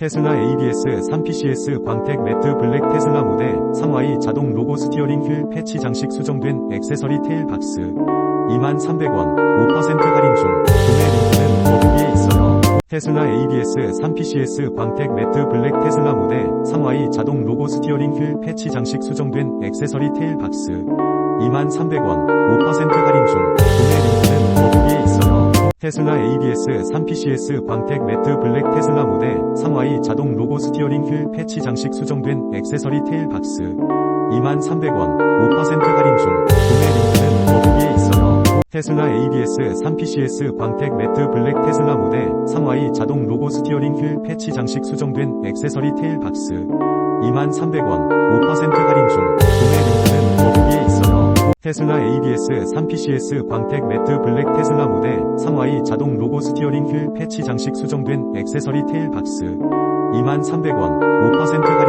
테슬라 ABS 3PCS 광택 매트 블랙 테슬라 모델 3Y 자동 로고 스티어링 휠 패치 장식 수정된 액세서리 테일 박스. 23,300원 5% 할인 중. 구매 링크는 더보기에 있어요. 테슬라 ABS 3PCS 광택 매트 블랙 테슬라 모델 3Y 자동 로고 스티어링 휠 패치 장식 수정된 액세서리 테일 박스. 23,300원 5% 할인 중 테슬라 ABS 3PCS 광택 매트 블랙 테슬라 모델 3Y 자동 로고 스티어링 휠 패치 장식 수정된 액세서리 테일 박스 23,300원 5% 할인 중 구매 링크는 더보기에 있어요. 테슬라 ABS 3PCS 광택 매트 블랙 테슬라 모델 3Y 자동 로고 스티어링 휠 패치 장식 수정된 액세서리 테일 박스 23,300원 5% 할인 중 구매 링크는 더보기에 있어요. 테슬라 ABS 3PCS 광택 매트 블랙 테슬라 모델 3Y 자동 로고 스티어링 휠 패치 장식 수정된 액세서리 테일 박스. 23,300원 5% 할인